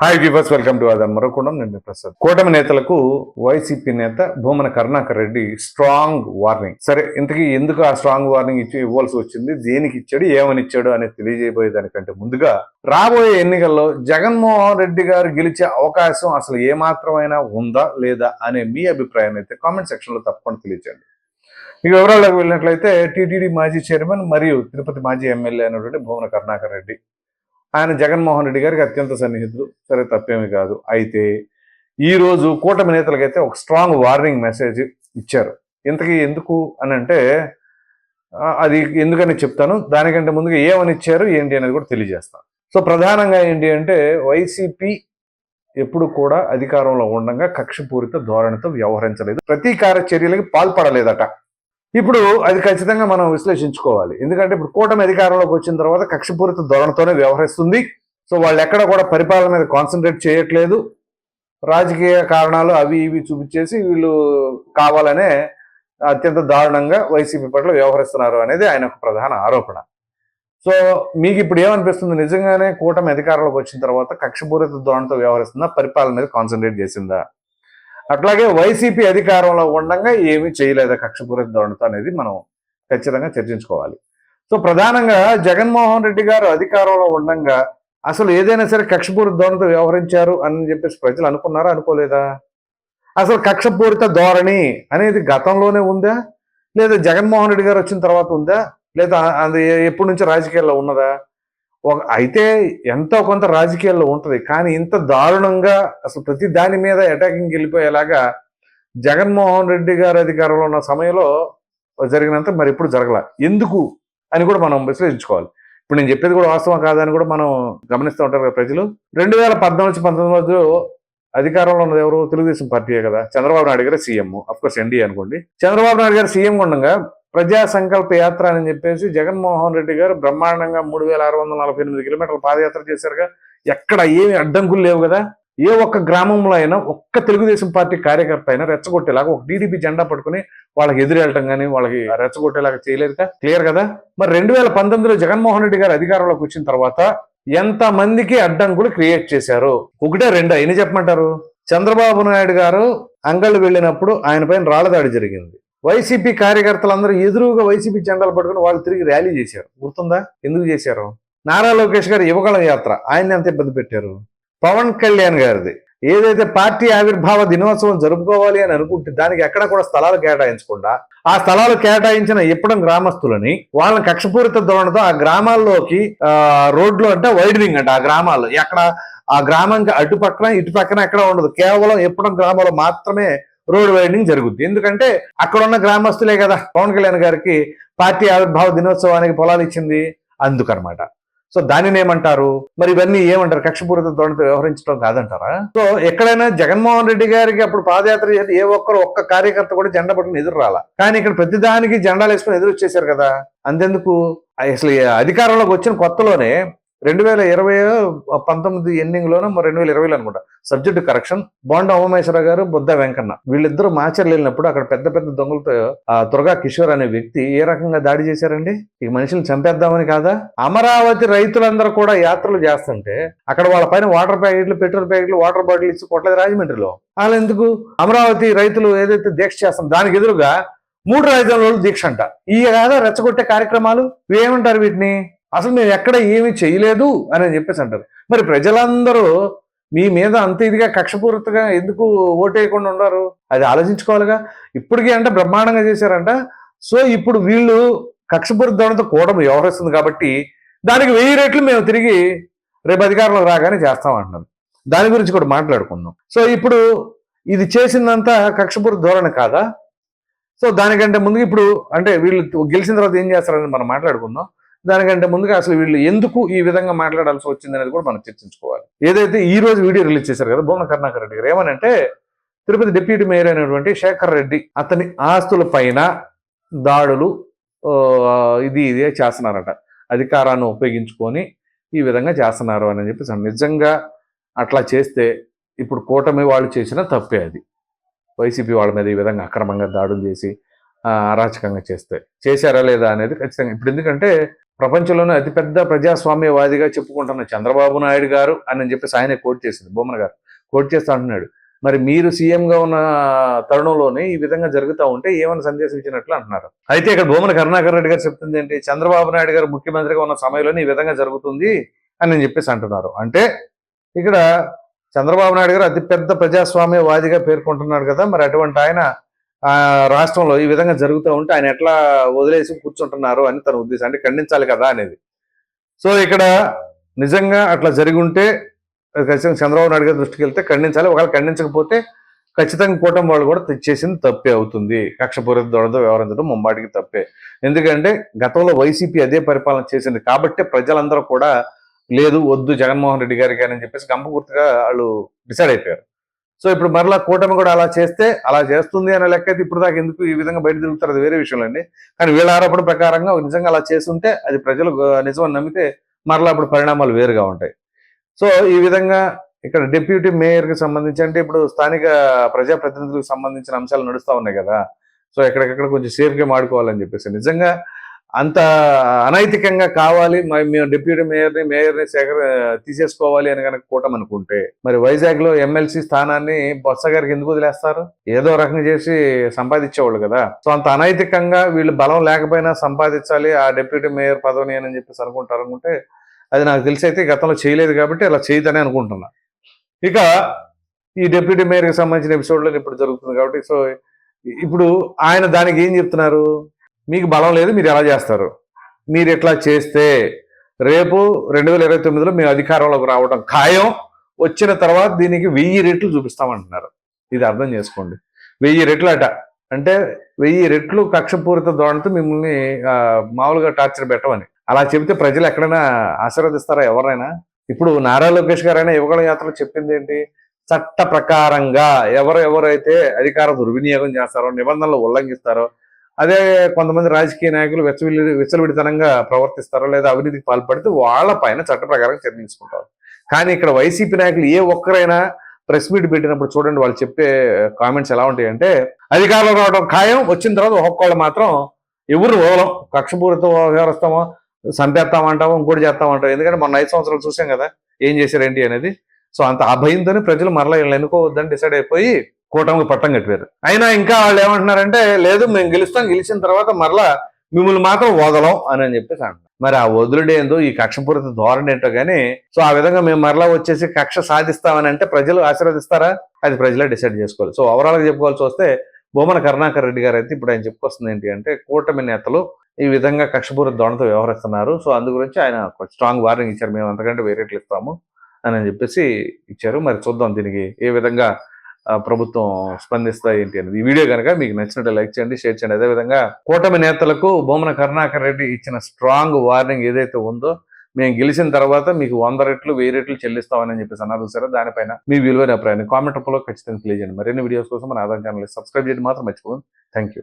Hi viewers welcome to అదన్ మరొకడం నేను ప్రసాద్ కూటమి నేతలకు వైసీపీ నేత భూమన కరుణాకర్ రెడ్డి స్ట్రాంగ్ వార్నింగ్ సరే ఇంతకీ ఎందుకు ఆ స్ట్రాంగ్ వార్నింగ్ ఇచ్చి ఇవ్వాల్సి వచ్చింది దేనికి ఇచ్చాడు ఏమని ఇచ్చాడు అనేది తెలియజేయబోయే దానికంటే ముందుగా రాబోయే ఎన్నికల్లో జగన్మోహన్ రెడ్డి గారు గెలిచే అవకాశం అసలు ఏమాత్రమైనా ఉందా లేదా అనే మీ అభిప్రాయం అయితే కామెంట్ సెక్షన్లో తప్పకుండా తెలియజేయండి ఇక వివరాలకు వెళ్ళినట్లయితే టీటీడీ మాజీ చైర్మన్ మరియు తిరుపతి మాజీ ఎమ్మెల్యే అయినటువంటి భువన కరుణాకర్ రెడ్డి ఆయన జగన్మోహన్ రెడ్డి గారికి అత్యంత సన్నిహితుడు సరే తప్పేమీ కాదు. అయితే ఈరోజు కూటమి నేతలకైతే ఒక స్ట్రాంగ్ వార్నింగ్ మెసేజ్ ఇచ్చారు. ఇంతకీ ఎందుకు అని అంటే అది ఎందుకని చెప్తాను. దానికంటే ముందుగా ఏమని ఇచ్చారు ఏంటి అనేది కూడా తెలియజేస్తాను. సో ప్రధానంగా ఏంటి అంటే వైసీపీ ఎప్పుడు కూడా అధికారంలో ఉండగా కక్షపూరిత ధోరణితో వ్యవహరించలేదు. ప్రతీకార చర్యలకి పాల్పడలేదట. ఇప్పుడు అది ఖచ్చితంగా మనం విశ్లేషించుకోవాలి. ఎందుకంటే ఇప్పుడు కూటమి అధికారంలోకి వచ్చిన తర్వాత కక్షపూరిత ధోరణితోనే వ్యవహరిస్తుంది. సో వాళ్ళు ఎక్కడ కూడా పరిపాలన మీద కాన్సన్ట్రేట్ చేయట్లేదు. రాజకీయ కారణాలు అవి ఇవి చూపించేసి వీళ్ళు కావాలనే అత్యంత దారుణంగా వైసీపీ పట్ల వ్యవహరిస్తున్నారు అనేది ఆయన ఒక ప్రధాన ఆరోపణ. సో మీకు ఇప్పుడు ఏమనిపిస్తుంది? నిజంగానే కూటమి అధికారంలోకి వచ్చిన తర్వాత కక్షపూరిత ధోరణితో వ్యవహరిస్తుందా? పరిపాలన మీద కాన్సన్ట్రేట్ చేసిందా? అట్లాగే వైసీపీ అధికారంలో ఉండగా ఏమీ చేయలేదా కక్షపూరిత ధోరణితో అనేది మనం ఖచ్చితంగా చర్చించుకోవాలి. సో ప్రధానంగా జగన్మోహన్ రెడ్డి గారు అధికారంలో ఉండగా అసలు ఏదైనా సరే కక్షపూరిత ధోరణితో వ్యవహరించారు అని చెప్పేసి ప్రజలు అనుకున్నారా అనుకోలేదా? అసలు కక్షపూరిత ధోరణి అనేది గతంలోనే ఉందా? లేదా జగన్మోహన్ రెడ్డి గారు వచ్చిన తర్వాత ఉందా? లేదా అది ఎప్పటి నుంచి రాజకీయాల్లో ఉన్నదా? ఒక అయితే ఎంతో కొంత రాజకీయాల్లో ఉంటుంది కానీ ఇంత దారుణంగా అసలు ప్రతి దాని మీద అటాకింగ్ వెళ్ళిపోయేలాగా జగన్మోహన్ రెడ్డి గారు అధికారంలో ఉన్న సమయంలో జరిగినంత మరి ఇప్పుడు జరగల. ఎందుకు అని కూడా మనం విశ్లేషించుకోవాలి. ఇప్పుడు నేను చెప్పేది కూడా వాస్తవం కాదని కూడా మనం గమనిస్తూ ఉంటారు కదా ప్రజలు. రెండు వేల పద్నాలుగు నుంచి పంతొమ్మిది అధికారంలో ఉన్నది ఎవరు? తెలుగుదేశం పార్టీయే కదా. చంద్రబాబు నాయుడు గారు సీఎం. అఫ్కోర్స్ ఎన్డీఏ అనుకోండి. చంద్రబాబు నాయుడు గారు సీఎం ఉండగా ప్రజా సంకల్ప యాత్ర అని చెప్పేసి జగన్మోహన్ రెడ్డి గారు బ్రహ్మాండంగా మూడు వేల ఆరు వందల నలభై ఎనిమిది కిలోమీటర్ల పాదయాత్ర చేశారుగా. ఎక్కడ ఏమి అడ్డంకులు లేవు కదా. ఏ ఒక్క గ్రామంలో అయినా ఒక్క తెలుగుదేశం పార్టీ కార్యకర్త అయినా రెచ్చగొట్టేలాగా ఒక టీడీపీ జెండా పట్టుకుని వాళ్ళకి ఎదురెళ్ళటం కానీ వాళ్ళకి రెచ్చగొట్టేలాగా చేయలేదు క్లియర్ కదా? మరి రెండు వేల పంతొమ్మిదిలో జగన్మోహన్ రెడ్డి గారు అధికారంలోకి వచ్చిన తర్వాత ఎంత మందికి అడ్డంకులు క్రియేట్ చేశారు? ఒకటే రెండు? ఎన్ని చెప్పమంటారు? చంద్రబాబు నాయుడు గారు అంగళ్ళు వెళ్ళినప్పుడు ఆయన పైన రాళ్ళదాడి జరిగింది. వైసీపీ కార్యకర్తలందరూ ఎదురుగా వైసీపీ జెండాలు పట్టుకుని వాళ్ళు తిరిగి ర్యాలీ చేశారు. గుర్తుందా? ఎందుకు చేశారు? నారా లోకేష్ గారు యువకళం యాత్ర ఆయన ఎంత ఇబ్బంది పెట్టారు? పవన్ కళ్యాణ్ గారిది. ఏదైతే పార్టీ ఆవిర్భావ దినోత్సవం జరుపుకోవాలి అని అనుకుంటే దానికి ఎక్కడ కూడా స్థలాలు కేటాయించకుండా ఆ స్థలాలు కేటాయించిన ఇప్పడం గ్రామస్తులని వాళ్ళని కక్షపూరిత ధోరణితో ఆ గ్రామాల్లోకి రోడ్లు అంటే వైడనింగ్ అంట ఆ గ్రామాల్లో ఎక్కడ? ఆ గ్రామానికి అటు పక్కన ఇటు పక్కన ఎక్కడ ఉండదు. కేవలం ఇప్పడం గ్రామంలో మాత్రమే రోడ్ వైడనింగ్ జరుగుద్ది. ఎందుకంటే అక్కడ ఉన్న గ్రామస్తులే కదా. పవన్ కళ్యాణ్ గారికి పార్టీ ఆవిర్భావ దినోత్సవానికి పొలాలు ఇచ్చింది అందుకనమాట. సో దానిని ఏమంటారు? మరి ఇవన్నీ ఏమంటారు? కక్షపూరిత ధోరణితో వ్యవహరించడం కాదంటారా? సో ఎక్కడైనా జగన్మోహన్ రెడ్డి గారికి అప్పుడు పాదయాత్ర చేసి ఏ ఒక్కరు ఒక్క కార్యకర్త కూడా జెండా పట్టుకుని ఎదురు రాలా. కానీ ఇక్కడ ప్రతిదానికి జెండాలు వేసుకుని ఎదురు వచ్చేసారు కదా. అంతెందుకు? అసలు అధికారంలోకి వచ్చిన కొత్తలోనే రెండు వేల ఇరవై పంతొమ్మిది ఎండింగ్ లోనో రెండు వేల ఇరవైలో అనమాట. సబ్జెక్టు కరెక్షన్ బోండా ఉమేశ్వర గారు బుద్ధ వెంకన్న. వీళ్ళిద్దరూ మాచర్లు వెళ్ళినప్పుడు అక్కడ పెద్ద పెద్ద దొంగలతో ఆ దుర్గా కిషోర్ అనే వ్యక్తి ఏ రకంగా దాడి చేశారండి? ఈ మనుషులు చంపేద్దామని కాదా? అమరావతి రైతులందరూ కూడా యాత్రలు చేస్తుంటే అక్కడ వాళ్ళ పైన వాటర్ ప్యాకెట్లు పెట్రోల్ ప్యాకెట్లు వాటర్ బాటిల్ ఇచ్చి కొట్టలేదు రాజమండ్రిలో. వాళ్ళు ఎందుకు? అమరావతి రైతులు ఏదైతే దీక్ష చేస్తాం దానికి ఎదురుగా మూడు రాజధానులు దీక్ష అంట. ఈ కాదా రెచ్చగొట్టే కార్యక్రమాలు? ఏమంటారు వీటిని? అసలు మేము ఎక్కడ ఏమీ చేయలేదు అని చెప్పేసి అంటారు. మరి ప్రజలందరూ మీ మీద అంత ఇదిగా కక్షపూరితగా ఎందుకు ఓటేయకుండా ఉన్నారు? అది ఆలోచించుకోవాలిగా. ఇప్పటికీ అంటే బ్రహ్మాండంగా చేశారంట. సో ఇప్పుడు వీళ్ళు కక్షపూరిత ధోరణితో కూడా వ్యవహరిస్తుంది కాబట్టి దానికి వెయ్యి రెట్లు మేము తిరిగి రేపు అధికారంలో రాగానే చేస్తాం అంటున్నాం దాని గురించి కూడా మాట్లాడుకుందాం. సో ఇప్పుడు ఇది చేసిందంతా కక్షపూర్ ధోరణి కాదా? సో దానికంటే ముందు ఇప్పుడు అంటే వీళ్ళు గెలిచిన తర్వాత ఏం చేస్తారని మనం మాట్లాడుకుందాం. దానికంటే ముందుగా అసలు వీళ్ళు ఎందుకు ఈ విధంగా మాట్లాడాల్సి వచ్చింది అనేది కూడా మనం చర్చించుకోవాలి. ఏదైతే ఈ రోజు వీడియో రిలీజ్ చేశారు కదా భువన కరుణాకర్ రెడ్డి గారు ఏమనంటే తిరుపతి డిప్యూటీ మేయర్ అయినటువంటి శేఖర్ రెడ్డి అతని ఆస్తుల పైన దాడులు ఇది ఇది చేస్తున్నారట. అధికారాన్ని ఉపయోగించుకొని ఈ విధంగా చేస్తున్నారు అని చెప్పేసి నిజంగా అట్లా చేస్తే ఇప్పుడు కూటమి వాళ్ళు చేసిన తప్పే అది. వైసీపీ వాళ్ళ మీద ఈ విధంగా అక్రమంగా దాడులు చేసి అరాచకంగా చేస్తే. చేశారా లేదా అనేది ఖచ్చితంగా ఇప్పుడు ఎందుకంటే ప్రపంచంలోనే అతిపెద్ద ప్రజాస్వామ్యవాదిగా చెప్పుకుంటున్న చంద్రబాబు నాయుడు గారు అని చెప్పేసి ఆయనే కోట్ చేసింది. బొమ్మన గారు కోట్ చేస్తా అంటున్నాడు. మరి మీరు సీఎంగా ఉన్న తరుణంలోనే ఈ విధంగా జరుగుతూ ఉంటే ఏమైనా సందేశం ఇచ్చినట్లు అంటున్నారు. అయితే ఇక్కడ భూమన కరుణాకర్ రెడ్డి గారు చెప్తుంది ఏంటి? చంద్రబాబు నాయుడు గారు ముఖ్యమంత్రిగా ఉన్న సమయంలోనే ఈ విధంగా జరుగుతుంది అని నేను చెప్పేసి అంటున్నారు. అంటే ఇక్కడ చంద్రబాబు నాయుడు గారు అతిపెద్ద ప్రజాస్వామ్యవాదిగా పేర్కొంటున్నాడు కదా మరి అటువంటి ఆయన రాష్ట్రంలో ఈ విధంగా జరుగుతూ ఉంటే ఆయన ఎట్లా వదిలేసి కూర్చుంటున్నారు అని తన ఉద్దేశం అంటే ఖండించాలి కదా అనేది. సో ఇక్కడ నిజంగా అట్లా జరిగి ఉంటే ఖచ్చితంగా చంద్రబాబు నాయుడు గారి దృష్టికి వెళ్తే ఖండించాలి. ఒకవేళ ఖండించకపోతే ఖచ్చితంగా కూటమి వాళ్ళు కూడా తెచ్చేసింది తప్పే అవుతుంది. కక్షపూరిత దొడతో వ్యవహరించడం ముమ్మాటికి తప్పే. ఎందుకంటే గతంలో వైసీపీ అదే పరిపాలన చేసింది. కాబట్టి ప్రజలందరూ కూడా లేదు వద్దు జగన్మోహన్ రెడ్డి గారికి అని చెప్పేసి గంప గుర్తుగా వాళ్ళు డిసైడ్ అయిపోయారు. సో ఇప్పుడు మరలా కూటమి కూడా అలా చేస్తే అలా చేస్తుంది అనే లెక్క అయితే ఇప్పుడు దాకా ఎందుకు ఈ విధంగా బయట తిరుగుతారు అది వేరే విషయం అండి కానీ వీళ్ళ ఆరోపణ ప్రకారంగా నిజంగా అలా చేస్తుంటే అది ప్రజలు నిజమని నమ్మితే మరలా అప్పుడు పరిణామాలు వేరుగా ఉంటాయి. సో ఈ విధంగా ఇక్కడ డిప్యూటీ మేయర్కి సంబంధించి అంటే ఇప్పుడు స్థానిక ప్రజాప్రతినిధులకు సంబంధించిన అంశాలు నడుస్తూ ఉన్నాయి కదా. సో ఎక్కడికక్కడ కొంచెం సేఫ్గా మాడుకోవాలని చెప్పేసి. నిజంగా అంత అనైతికంగా కావాలి. మరి మేము డిప్యూటీ మేయర్ని మేయర్ని సేకర తీసేసుకోవాలి అని కనుక కూటమి అనుకుంటే మరి వైజాగ్లో ఎమ్మెల్సీ స్థానాన్ని బొత్స గారికి ఎందుకు వదిలేస్తారు? ఏదో రకంగా చేసి సంపాదించేవాళ్ళు కదా. సో అంత అనైతికంగా వీళ్ళు బలం లేకపోయినా సంపాదించాలి ఆ డిప్యూటీ మేయర్ పదవిని అని చెప్పేసి అనుకుంటారు అనుకుంటే అది నాకు తెలిసి అయితే గతంలో చేయలేదు కాబట్టి అలా చేయదని అనుకుంటున్నా. ఇక ఈ డిప్యూటీ మేయర్కి సంబంధించిన ఎపిసోడ్లో ఇప్పుడు జరుగుతుంది కాబట్టి సో ఇప్పుడు ఆయన దానికి ఏం చెప్తున్నారు? మీకు బలం లేదు మీరు ఎలా చేస్తారు? మీరు ఎట్లా చేస్తే రేపు రెండు వేల ఇరవై తొమ్మిదిలో మేము అధికారంలోకి రావడం ఖాయం వచ్చిన తర్వాత దీనికి వెయ్యి రెట్లు చూపిస్తామంటున్నారు. ఇది అర్థం చేసుకోండి. వెయ్యి రెట్లు అట అంటే వెయ్యి రెట్లు కక్షపూరిత ధోరణితో మిమ్మల్ని మామూలుగా టార్చర్ పెట్టమని. అలా చెబితే ప్రజలు ఎక్కడైనా ఆశీర్వదిస్తారా ఎవరైనా ఇప్పుడు నారా లోకేష్ గారైనా యువగల యాత్రలో చెప్పింది ఏంటి? చట్ట ప్రకారంగా ఎవరు ఎవరైతే అధికార దుర్వినియోగం చేస్తారో నిబంధనలు ఉల్లంఘిస్తారో అదే కొంతమంది రాజకీయ నాయకులు వెచ్చవిల్లి విచ్చలవిడితనంగా ప్రవర్తిస్తారో లేదా అవినీతికి పాల్పడితే వాళ్ళ పైన చట్ట ప్రకారం చర్చించుకుంటారు. కానీ ఇక్కడ వైసీపీ నాయకులు ఏ ఒక్కరైనా ప్రెస్ మీట్ పెట్టినప్పుడు చూడండి వాళ్ళు చెప్పే కామెంట్స్ ఎలా ఉంటాయంటే అధికారంలో రావడం ఖాయం వచ్చిన తర్వాత ఒక్కొక్కళ్ళు మాత్రం ఎవరు వదలం కక్షపూరిత వ్యవహరిస్తామో చంపేస్తామంటామో ఇంకోటి చేస్తామంటాం ఎందుకంటే మొన్న ఐదు సంవత్సరాలు చూసాం కదా ఏం చేశారు ఏంటి అనేది. సో అంత ఆ భయంతోనే ప్రజలు మరలా వీళ్ళని ఎన్నుకోవద్దని డిసైడ్ అయిపోయి కూటమికి పట్టం కట్టారు. అయినా ఇంకా వాళ్ళు ఏమంటున్నారంటే లేదు మేము గెలుస్తాం. గెలిచిన తర్వాత మరలా మిమ్మల్ని మాత్రం వదలం అని అని చెప్పేసి అంటారు మరి ఆ వదులుడు ఏందో ఈ కక్షపూరిత ధోరణి ఏంటో కానీ సో ఆ విధంగా మేము మరలా వచ్చేసి కక్ష సాధిస్తామని అంటే ప్రజలు ఆశీర్వదిస్తారా? అది ప్రజలే డిసైడ్ చేసుకోవాలి. సో ఓవరాల్గా చెప్పుకోవాల్సి వస్తే బొమ్మన కరుణాకర్ రెడ్డి గారు అయితే ఇప్పుడు ఆయన చెప్పుకొస్తుంది ఏంటి అంటే కూటమి నేతలు ఈ విధంగా కక్షపూరిత ధోరణితో వ్యవహరిస్తున్నారు. సో అందు గురించి ఆయన స్ట్రాంగ్ వార్నింగ్ ఇచ్చారు. మేము అంతకంటే వేరేట్లు ఇస్తాము అని చెప్పేసి ఇచ్చారు. మరి చూద్దాం దీనికి ఏ విధంగా ప్రభుత్వం స్పందిస్తాయి ఏంటి అనేది. ఈ వీడియో కనుక మీకు నచ్చినట్టు లైక్ చేయండి షేర్ చేయండి. అదేవిధంగా కూటమి నేతలకు బొమ్మన కరుణాకర్ రెడ్డి ఇచ్చిన స్ట్రాంగ్ వార్నింగ్ ఏదైతే ఉందో మేము గెలిచిన తర్వాత మీకు వంద రెట్లు వెయ్యి రెట్లు చెల్లిస్తామని చెప్పేసి అన్నారు సరే దానిపైన మీ విలువైన అభిప్రాయాన్ని కామెంట్ రూపంలో ఖచ్చితంగా తెలియజేయండి. మరిన్ని వీడియోస్ కోసం మన ఆధార్ ఛానల్ సబ్స్క్రైబ్ చేయడం మాత్రం మర్చిపోండి థ్యాంక్ యూ